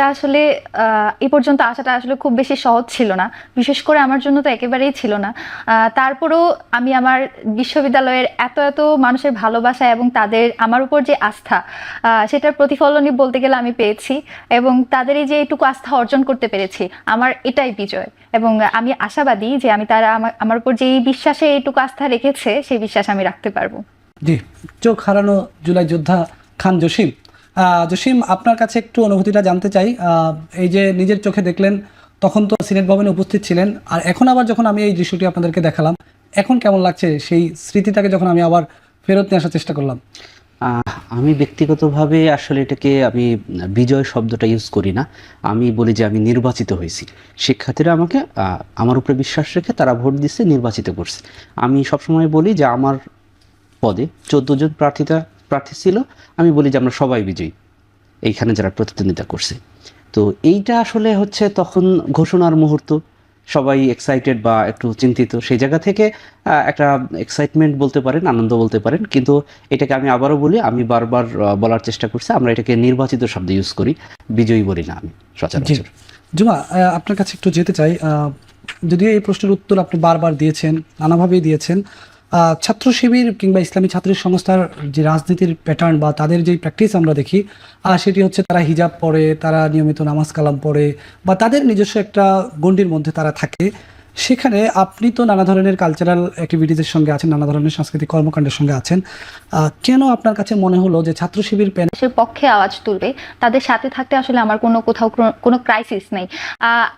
আসলে এই পর্যন্ত আসাটা আসলে খুব বেশি সহজ ছিল না। বিশেষ করে আমার জন্য তো একেবারেই ছিল না। তারপরেও আমি আমার বিশ্ববিদ্যালয়ের এত এত মানুষের ভালোবাসা এবং তাদের, আমার উপর যে আস্থা সেটার প্রতিফলনই বলতে গেলে আমি পেয়েছি এবং তাদের এই যে এইটুকু আস্থা অর্জন করতে পেরেছি, আমার এটাই বিজয়। এবং আমি আশাবাদী যে আমি তারা আমার উপর যে বিশ্বাসে এইটুকু আস্থা রেখেছে, সেই বিশ্বাস আমি রাখতে পারব। জি, চোখ হারানো জুলাই যোদ্ধা খান জসিম। জসিম, আপনার কাছে একটু অনুভূতিটা জানতে চাই। এই যে নিজের চোখে দেখলেন, তখন তো সিনেট ভবনে উপস্থিত ছিলেন। আর এখন আবার যখন আমি এই দৃশ্যটি আপনাদেরকে দেখালাম, এখন কেমন লাগছে সেই স্মৃতিটাকে যখন আমি আবার ফেরত নিয়ে আসার চেষ্টা করলাম? আমি ব্যক্তিগতভাবে আসলে এটাকে আমি বিজয় শব্দটা ইউজ করি না। আমি বলি যে আমি নির্বাচিত হয়েছি। শিক্ষার্থীরা আমাকে আমার উপরে বিশ্বাস রেখে তারা ভোট দিচ্ছে, নির্বাচিত করছে। আমি সবসময় বলি যে আমার পদে চোদ্দ জন প্রার্থীতা প্রার্থী ছিল, আমি বলি যে আমরা সবাই বিজয়ী। এইখানে যারা প্রতিদ্বন্দ্বিতা করছে। তো এইটা আসলে হচ্ছে তখন ঘোষণার মুহূর্ত। সবাই এক্সাইটেড বা একটু চিন্তিত। সেই জায়গা থেকে একটা এক্সাইটমেন্ট বলতে পারেন, আনন্দ বলতে পারেন। কিন্তু এটাকে আমি আবারও বলি, আমি বারবার বলার চেষ্টা করছি, আমরা এটাকে নির্বাচিত শব্দ ইউজ করি। বিজয়ী বলি না আমি, সচরাচর। জুমা আপনার কাছে একটু যেতে চাই যদিও এই প্রশ্নের উত্তর আপনি বারবার দিয়েছেন, নানাভাবেই দিয়েছেন ছাত্র শিবির কিংবা ইসলামী ছাত্র সংস্থার যে রাজনীতির প্যাটার্ন বা তাদের যে প্র্যাকটিস আমরা দেখি সেটি হচ্ছে তারা হিজাব পড়ে তারা নিয়মিত নামাজ কালাম পড়ে বা তাদের নিজস্ব একটা গণ্ডির মধ্যে তারা থাকে। সেখানে আপনি তো নানা ধরনের কালচারাল অ্যাক্টিভিটিজের সঙ্গে আছেন, নানা ধরনের সাংস্কৃতিক কর্মকাণ্ডের সঙ্গে আছেন। কেন আপনার কাছে মনে হলো যে ছাত্র শিবির প্যানেল দেশের পক্ষে আওয়াজ তুলবে, তাদের সাথে থাকতে আসলে আমার কোনো কোথাও কোনো- ক্রাইসিস নেই।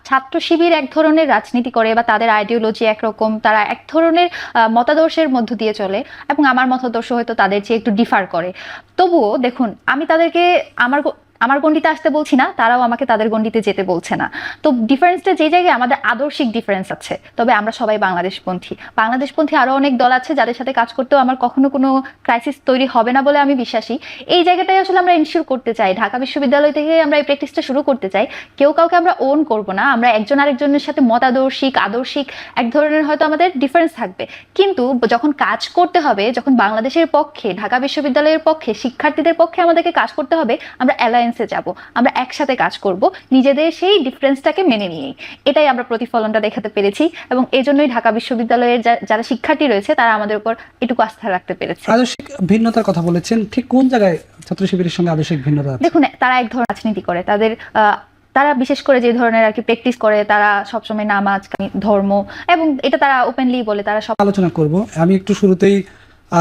ছাত্র শিবির এক ধরনের রাজনীতি করে বা তাদের আইডিওলজি একরকম, তারা এক ধরনের মতাদর্শের মধ্য দিয়ে চলে এবং আমার মতাদর্শ হয়তো তাদের চেয়ে একটু ডিফার করে। তবুও দেখুন, আমি তাদেরকে, আমার আমার গণ্ডিতে আসতে বলছি না, তারাও আমাকে তাদের গণ্ডিতে যেতে বলছে না। তো ডিফারেন্সটা যে জায়গায় আমাদের আদর্শিক ডিফারেন্স আছে, তবে আমরা সবাই বাংলাদেশপন্থী। বাংলাদেশপন্থী আরও অনেক দল আছে যাদের সাথে কাজ করতেও আমার কখনো কোনো ক্রাইসিস তৈরি হবে না বলে আমি বিশ্বাসী। এই জায়গাটাই আসলে আমরা ইনশিওর করতে চাই। ঢাকা বিশ্ববিদ্যালয় থেকে আমরা এই প্র্যাকটিসটা শুরু করতে চাই। কেউ কাউকে আমরা ওন করব না, আমরা একজন আরেকজনের সাথে মতাদর্শিক, আদর্শিক এক ধরনের হয়তো আমাদের ডিফারেন্স থাকবে। কিন্তু যখন কাজ করতে হবে, যখন বাংলাদেশের পক্ষে, ঢাকা বিশ্ববিদ্যালয়ের পক্ষে, শিক্ষার্থীদের পক্ষে আমাদেরকে কাজ করতে হবে, আমরা অ্যালায়েন্সে যাব আমরা একসাথে কাজ করব নিজেদের সেই ডিফারেন্সটাকে মেনে নিয়েই। এটাই আমরা প্রতিফলনটা দেখাতে পেরেছি এবং এজন্যই ঢাকা বিশ্ববিদ্যালয়ের যারা শিক্ষার্থী রয়েছে তারা আমাদের উপর এটুকু আস্থা রাখতে পেরেছে। আদর্শিক ভিন্নতার কথা বলেছেন ঠিক কোন জায়গায় ছাত্র শিবিরের সঙ্গে আদর্শিক ভিন্নতা দেখুন তারা এক ধরনের রাজনীতি করে তাদের আহ, তারা বিশেষ করে যে ধরনের আর কি প্র্যাকটিস করে তারা সবসময় নামাজ ধর্ম এবং এটা তারা ওপেনলি বলে তারা সব আলোচনা করব। আমি একটু শুরুতেই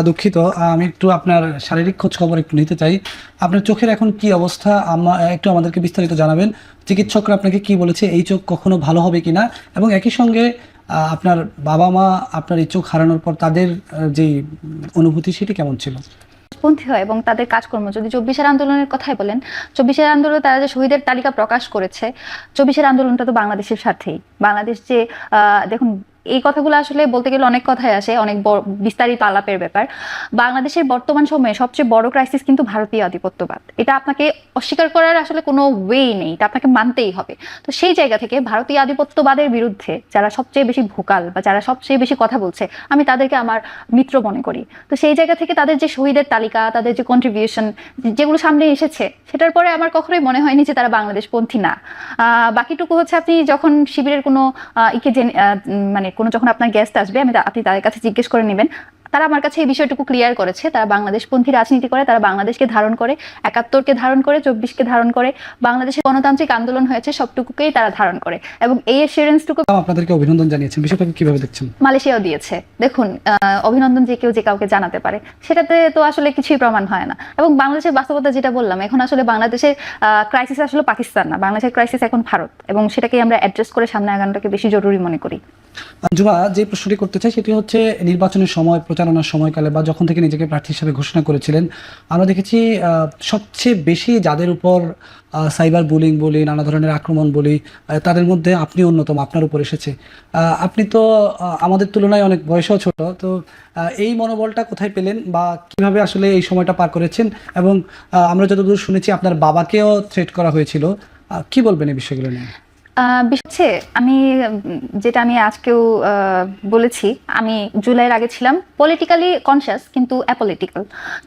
দুঃখিত। আমি একটু আপনার শারীরিক খোঁজ খবর একটু নিতে চাই। আপনার চোখের এখন কি অবস্থা? একটু আমাদেরকে বিস্তারিত জানাবেন। চিকিৎসকরা আপনাকে কি বলেছে? এই চোখ কখনো ভালো হবে কিনা? এবং একই সঙ্গে আপনার বাবা মা আপনার এই চোখ হারানোর পর তাদের যে অনুভূতি, সেটি কেমন ছিল? পন্থী হয় এবং তাদের কাজকর্ম। যদি চব্বিশের আন্দোলনের কথাই বলেন, চব্বিশের আন্দোলনে তারা যে শহীদের তালিকা প্রকাশ করেছে, চব্বিশের আন্দোলনটা তো বাংলাদেশের স্বার্থেই। বাংলাদেশ যে দেখুন এই কথাগুলো আসলে বলতে গেলে অনেক কথাই আসে, অনেক বিস্তারিত আলাপের ব্যাপার। বাংলাদেশের বর্তমান সময়ে সবচেয়ে বড় ক্রাইসিস কিন্তু ভারতীয় আধিপত্যবাদ। এটা আপনাকে অস্বীকার করার আসলে কোনো ওয়ে নেই, এটা আপনাকে মানতেই হবে। তো সেই জায়গা থেকে ভারতীয় আধিপত্যবাদের বিরুদ্ধে যারা সবচেয়ে বেশি ভোকাল বা যারা সবচেয়ে বেশি কথা বলছে, আমি তাদেরকে আমার মিত্র মনে করি। তো সেই জায়গা থেকে তাদের যে শহীদের তালিকা, তাদের যে কন্ট্রিবিউশন যেগুলো সামনে এসেছে, সেটার পরে আমার কখনোই মনে হয়নি যে তারা বাংলাদেশপন্থী না। বাকিটুকু হচ্ছে আপনি যখন শিবিরের কোনো ইকে মানে কোনো যখন আপনার গেস্ট আসবে আমি আপনি তাদের কাছে জিজ্ঞেস করে নেবেন। তারা আমার কাছে এই বিষয়টুকু ক্লিয়ার করেছে। তারা বাংলাদেশপন্থী রাজনীতি করে তারা বাংলাদেশকে ধারণ করে একাত্তরকে ধারণ করে চব্বিশকে ধারণ করে। বাংলাদেশে গণতান্ত্রিক আন্দোলন হয়েছে সবটুকুকেই তারা ধারণ করে। এবং এই এসিউরেন্সটুকু আপনাদেরকে অভিনন্দন জানিয়েছেন। বিষয়টাকে কীভাবে দেখছেন? মালয়েশিয়াও দিয়েছে। দেখুন অভিনন্দন যে কেউ যে কাউকে জানাতে পারে। সেটাতে তো আসলে কিছুই প্রমাণ হয় না। এবং বাংলাদেশের বাস্তবতা যেটা বললাম এখন আসলে বাংলাদেশের ক্রাইসিস আসলে পাকিস্তান না। বাংলাদেশের ক্রাইসিস এখন ভারত। এবং সেটাকে আমরা অ্যাড্রেস করে সামনে আগানোটাকে বেশি জরুরি মনে করি। জুমা যে প্রশ্নটি করতে চাই সেটি হচ্ছে নির্বাচনের সময়, প্রচারণার সময়কালে বা যখন থেকে নিজেকে প্রার্থী হিসেবে ঘোষণা করেছিলেন, আমরা দেখেছি সবচেয়ে বেশি যাদের উপর সাইবার বুলিং বলি, নানা ধরনের আক্রমণ বলি তাদের মধ্যে আপনি অন্যতম, আপনার উপর এসেছে। আপনি তো আমাদের তুলনায় অনেক বয়সও ছোট, তো এই মনোবলটা কোথায় পেলেন বা কীভাবে আসলে এই সময়টা পার করেছেন এবং আমরা যতদূর শুনেছি আপনার বাবাকেও থ্রেট করা হয়েছিল। কি বলবেন এই বিষয়গুলো নিয়ে? বিষয় আমি যেটা আমি আজকেও বলেছি আমি জুলাইয়ের আগে ছিলাম পলিটিক্যালি কনসিয়াস কিন্তু অ্যাপলিটিক্যাল